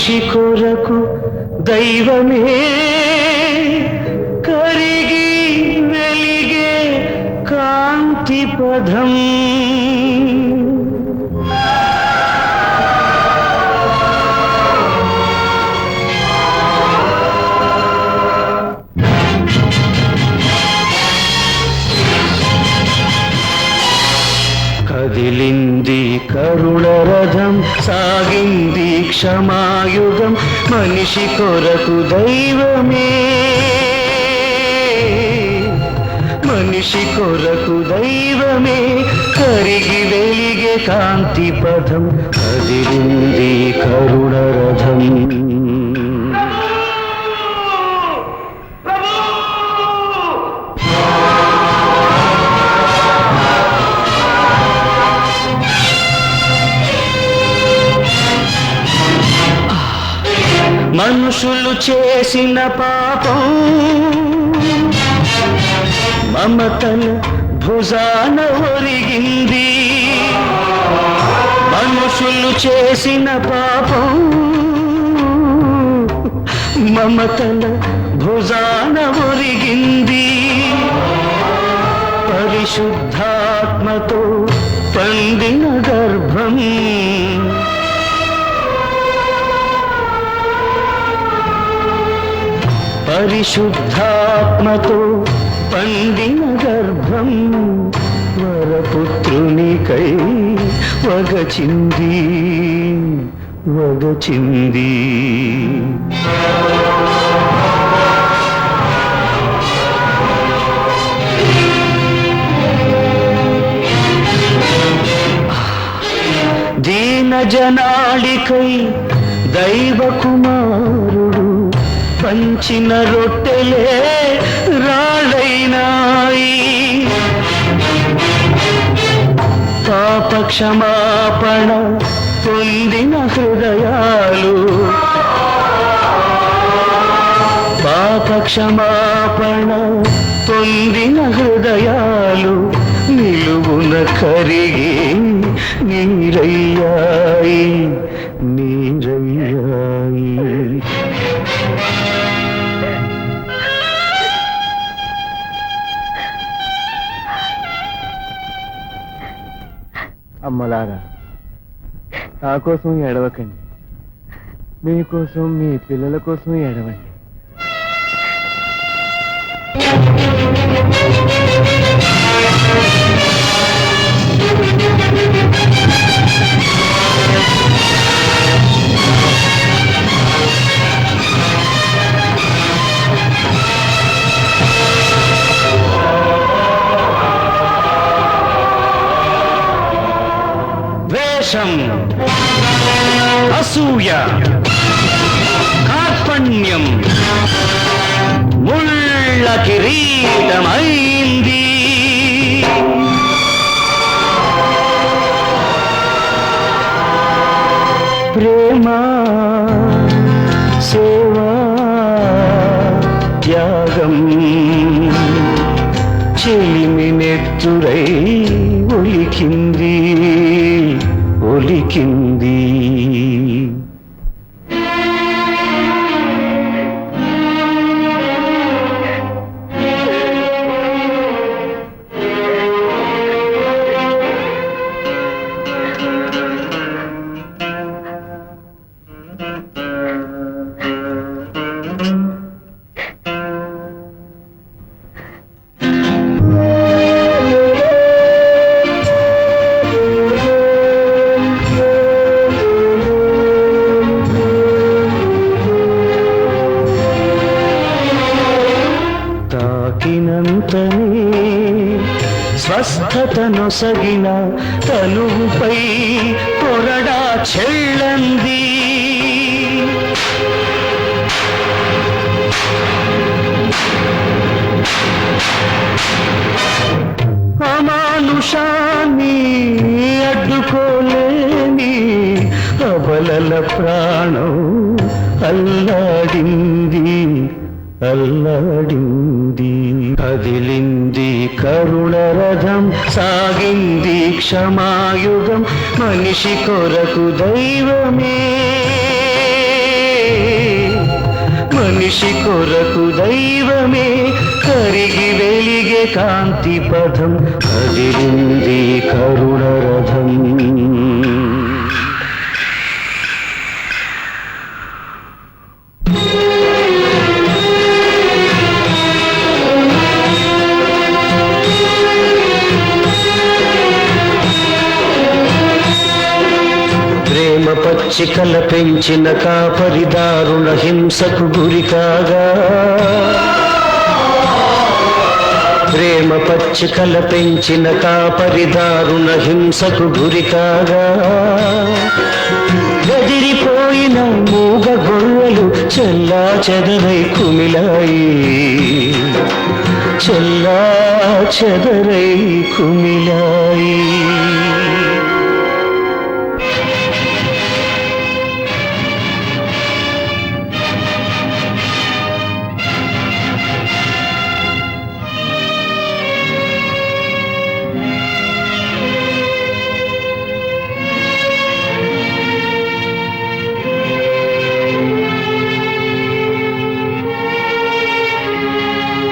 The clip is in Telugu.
మనిషి కొరకు దైవమే కరిగి వెలిగే కాంతి పదం. కదిలింది కరుణ రథం సాగింది క్షమాయుగం మనిషి కొరకు దైవమే. మనిషి కొరకు దైవమే. కరిగి వెలిగే కాంతి పదం కదిలింది కరుణరథం. మనుషులు చేసిన పాపం. మమతల భుజాన ఒరిగింది. మనుషులు చేసిన పాపం. మమతన భుజాన ఒరిగింది. పరిశుద్ధాత్మతో పరిశుద్ధాత్మతో పండిన గర్భం వరపుత్రునికై వగచింది వగచింది. దీన జనాళికై దైవ కుమార్ పంచిన రొట్టెలే రాళ్ళైనాయి. పాప క్షమాపణ పొందిన హృదయాలు. పాప క్షమాపణ పొందిన హృదయాలు నిలువున కరిగి నీరై అలాగా నా కోసం ఎడవకండి మీకోసం మీ పిల్లల కోసం ఎడవండి ద్వేషం అసూయ. కార్పణ్యం. ముళ్ళ కిరీటమైంది. ప్రేమ సేవా త్యాగం. చెలిమినెత్తురై నెత్తురై తాకినంతనే స్వస్థతను సగిన తనుపై కొరడా చెళ్ళంది. అమానుషాన్ని అడ్డుకోలేని అబలల ప్రాణం అల్లాడింది అల్లాడింది. కదిలింది కరుణరథం సాగింది క్షమాయుగం మనిషి కొరకు దైవమే. మనిషి కొరకు దైవమే కరిగి వెలిగే కాంతి పథం కదిలింది కరుణరథం పచ్చికల పెంచిన కాపరి దారుణ హింసకు గురి కాగా. ప్రేమ పచ్చికల పెంచిన కాపరి దారుణ హింసకు గురి కాగా. గదిరిపోయిన మూగ గొర్రెలు చెల్లా చెదరై కుమిలాయి. చెల్లా చెదరై కుమిలాయి.